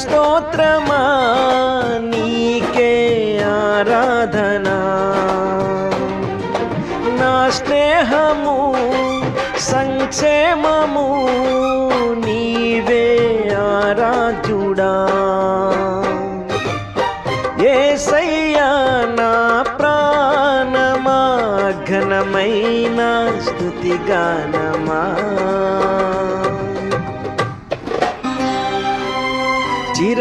స్తోత్రమా నీకే ఆరాధనా నా స్నేహము సంక్షేమము నీవే ఆరాధ్యుడా ఏసయ్యా నా ప్రాణమా ఘనమైన స్థుతిగానమా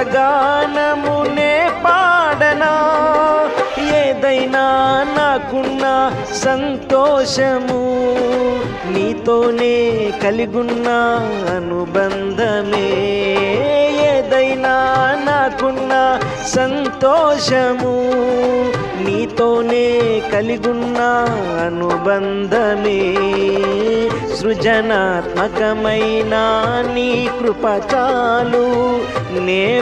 గానమునే పాడనా? ఏదైనా నాకున్న సంతోషము నీతోనే కలిగున్న అనుబంధమే. ఏదైనా నాకున్న సంతోషము నీతోనే కలిగున్న అనుబంధమే. సృజనాత్మకమైన నీ కృప చాలు.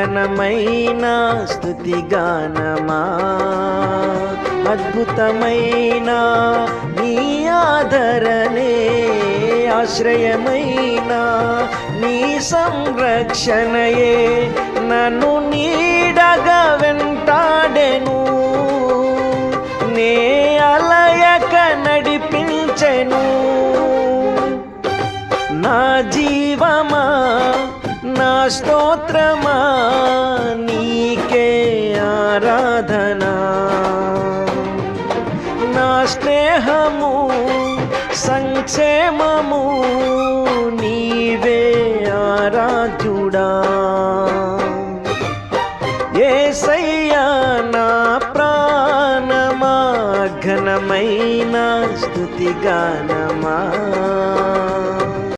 ఘనమైన స్థుతిగానమా అద్భుతమైన నీ ఆదరణే ఆశ్రయమైన నీ సంరక్షణయే. నన్ను నీడగా వెంటాడెను నే అలయక నడిపించెను. నా జీవమా స్తోత్రమా? నీకే ఆరాధనా? నా స్నేహము సంక్షేమము నీవే ఆరాధ్యుడా? ఏసయ్యా నా ప్రాణమా ఘనమైన స్థుతిగానమా?